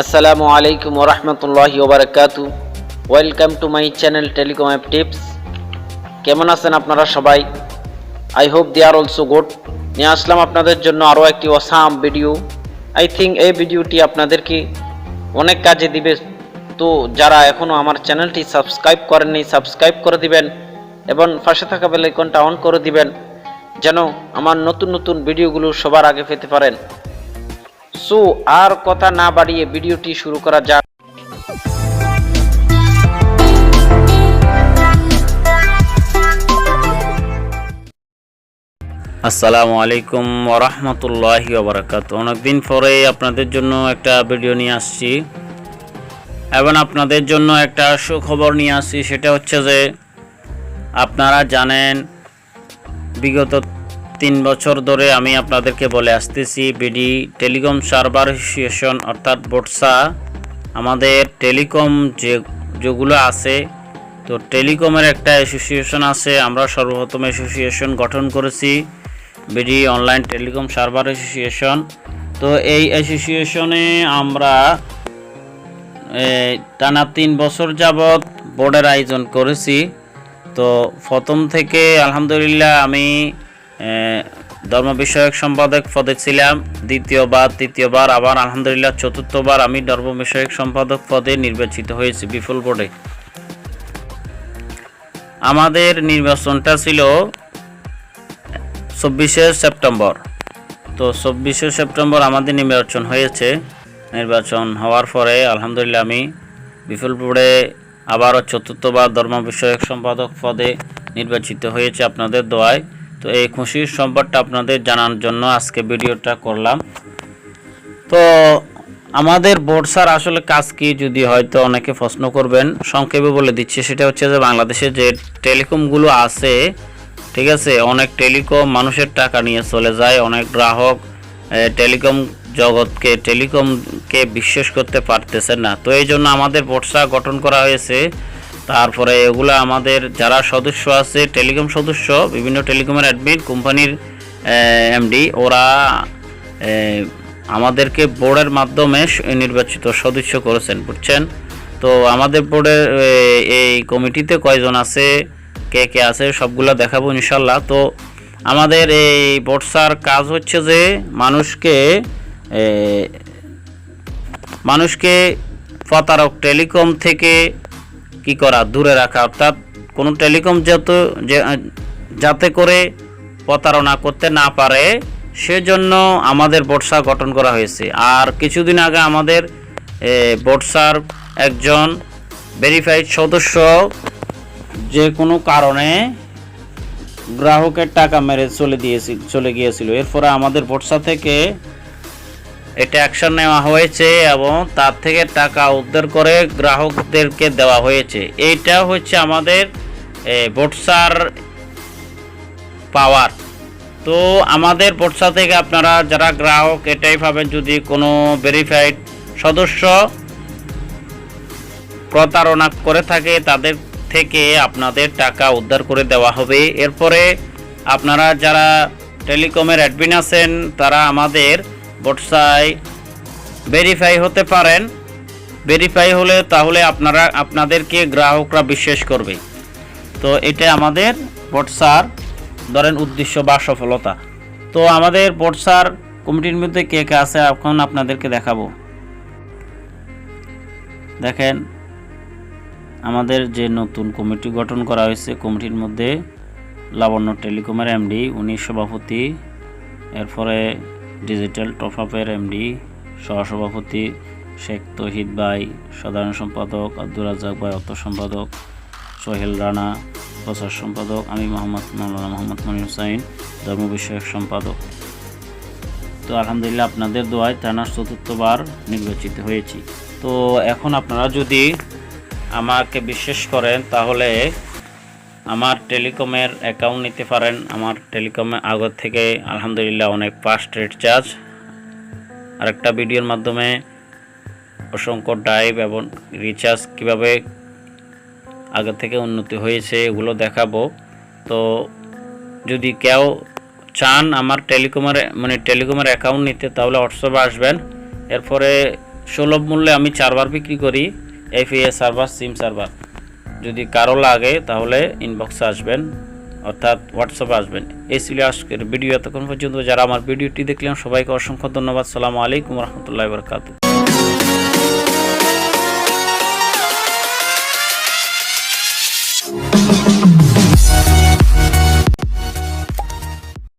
আসসালামু আলাইকুম ওরহমতুল্লাহি ওবরাকাতু welcome to my channel telecom app tips কেমন আছেন আপনারা সবাই? I hope they are also good নিয়ে আসলাম আপনাদের জন্য আরও একটি অসাম ভিডিও আই থিঙ্ক এই ভিডিওটি আপনাদেরকে অনেক কাজে দিবে। তো যারা এখনও আমার চ্যানেলটি সাবস্ক্রাইব করেননি সাবস্ক্রাইব করে দিবেন এবং পাশে থাকা বেল আইকনটা অন করে দিবেন, যেন আমার নতুন নতুন ভিডিওগুলো সবার আগে পেতে পারেন। সো আর কথা না বাড়িয়ে ভিডিওটি শুরু করা যাক। আসসালামু আলাইকুম ওরহমতুল্লাহি ওবরাকাত অনেকদিন পরে আপনাদের জন্য একটা ভিডিও নিয়ে আসছি। এবং আপনাদের জন্য একটা সুখবর নিয়ে আসছি, সেটা হচ্ছে যে আপনারা জানেন, বিগত তিন বছর ধরে আমি আপনাদেরকে বলে আসতেছি, বিডি টেলিকম সার্ভার অ্যাসোসিয়েশন অর্থাৎ বোটসা। আমাদের টেলিকম যে, যেগুলো আছে, তো টেলিকমের একটা অ্যাসোসিয়েশন আছে, আমরা সর্বপ্রথম অ্যাসোসিয়েশন গঠন করেছি, BD online telecom server association. তো এই অ্যাসোসিয়েশনে আমরা টানা তিন বছর যাবৎ বোর্ডের আয়োজন করেছি। তো প্রথম থেকে আলহামদুলিল্লাহ আমি ধর্ম বিষয়ক সম্পাদক পদে ছিলাম, দ্বিতীয়বার, তৃতীয়বার, আবার আলহামদুলিল্লাহ চতুর্থবার আমি ধর্ম বিষয়ক সম্পাদক পদে নির্বাচিত হয়েছি বিপুল বোর্ডে। আমাদের নির্বাচনটা ছিল চব্বিশে সেপ্টেম্বর। তো চব্বিশে সেপ্টেম্বর আমাদের নির্বাচন হয়েছে। নির্বাচন হওয়ার পরে আলহামদুলিল্লাহ আমি বিপুলপুরে আবারও চতুর্থবার ধর্ম বিষয়ক সম্পাদক পদে নির্বাচিত হয়েছে। আপনাদের দোয়ায় তো এই খুশির সংবাদটা আপনাদের জানার জন্য আজকে ভিডিওটা করলাম। তো আমাদের বোর্ড স্যার আসলে কাজ কি যদি হয়তো অনেকে প্রশ্ন করবেন, সংক্ষেপে বলে দিচ্ছি। সেটা হচ্ছে যে বাংলাদেশে যে টেলিকমগুলো আছে, ঠিক আছে, অনেক টেলিকম মানুষের টাকা নিয়ে চলে যায়, অনেক গ্রাহক টেলিকম জগৎকে, টেলিকমকে বিশ্বাস করতে পারতেছে না। তো এই জন্য আমাদের বোর্ডসা গঠন করা হয়েছে তারপরে এগুলো আমাদের যারা সদস্য আছে, টেলিকম সদস্য, বিভিন্ন টেলিকমের অ্যাডমিন কোম্পানির এমডি ওরা আমাদেরকে বোর্ডের মাধ্যমে নির্বাচিত সদস্য করেছেন, বুঝছেন? তো আমাদের বোর্ডের এই কমিটিতে কয়জন আছে, কে কে আছে, সবগুলো দেখাবো ইনশাল্লাহ তো আমাদের এই বোর্ডসার কাজ হচ্ছে যে মানুষকে মানুষকে প্রতারক টেলিকম থেকে কি করা দূরে রাখা অর্থাৎ কোনো টেলিকম যত যাতে করে প্রতারণা করতে না পারে সেজন্য আমাদের বর্ষা গঠন করা হয়েছে। আর কিছুদিন আগে আমাদের এ, বোর্ডসার একজন ভেরিফাইড সদস্য যে কোনো কারণে গ্রাহকের টাকা মেরে চলে দিয়েছি চলে গিয়েছিল। এরপরে আমাদের বোর্ডসা থেকে এটা অ্যাকশন নেওয়া হয়েছে এবং তার থেকে টাকা উদ্ধার করে গ্রাহকদেরকে দেওয়া হয়েছে। এইটা হচ্ছে আমাদের বোটসার পাওয়ার তো আমাদের বোটসা থেকে আপনারা যারা গ্রাহক, এটাই ভাবেন যদি কোনো ভেরিফাইড সদস্য প্রতারণা করে থাকে, তাদের থেকে আপনাদের টাকা উদ্ধার করে দেওয়া হবে। এরপরে আপনারা যারা টেলিকমের অ্যাডমিন আছেন, তারা আমাদের বোটসায় ভেরিফাই হতে পারেন। ভেরিফাই হলে তাহলে আপনারা, আপনাদেরকে গ্রাহকরা বিশ্বাস করবে। তো এটা আমাদের বটসার ধরেন উদ্দেশ্য বা সফলতা। তো আমাদের বটসার কমিটির মধ্যে কে কে আছে এখন আপনাদেরকে দেখাবো। দেখেন, আমাদের যে নতুন কমিটি গঠন করা হয়েছে, কমিটির মধ্যে লাবণ্য টেলিকমের এমডি উনি সভাপতি, এরপরে ডিজিটাল টপ আপের এমডি সহসভাপতি শেখ তহিদ ভাই, সাধারণ সম্পাদক আব্দুল রাজাক ভাই, অর্থ সম্পাদক সোহেল রানা, প্রচার সম্পাদক আমি মোহাম্মদ মৌলানা মোহাম্মদ মনির হুসাইন, ধর্ম বিষয়ক সম্পাদক। তো আলহামদুলিল্লাহ আপনাদের দোয়ায় টানার চতুর্থবার নির্বাচিত হয়েছি। তো এখন আপনারা যদি আমাকে বিশ্বাস করেন তাহলে আমার টেলিকমের অ্যাকাউন্ট নিতে পারেন। আমার টেলিকমে আগর থেকে আলহামদুলিল্লাহ অনেক ফাস্ট রেট চার্জ আরেকটা ভিডিওর মাধ্যমে অসংখ্য ড্রাইভ এবং রিচার্জ কীভাবে আগে থেকে উন্নতি হয়েছে এগুলো দেখাবো। তো যদি কেউ চান আমার টেলিকমের মানে টেলিকমের অ্যাকাউন্ট নিতে, তাহলে হোয়াটসঅ্যাপে আসবেন। এরপরে সুলভ মূল্যে আমি চারবার বিক্রি করি এফএ সার্ভার সিম সার্ভার যদি কারও লাগে, তাহলে ইনবক্সে আসবেন, অর্থাৎ হোয়াটসঅ্যাপে আসবেন। এই ছিল আজকের ভিডিও এতক্ষণ পর্যন্ত যারা আমার ভিডিওটি দেখলেন, সবাইকে অসংখ্য ধন্যবাদ। সালামু আলাইকুম রহমতুল্লাহ বরকাতু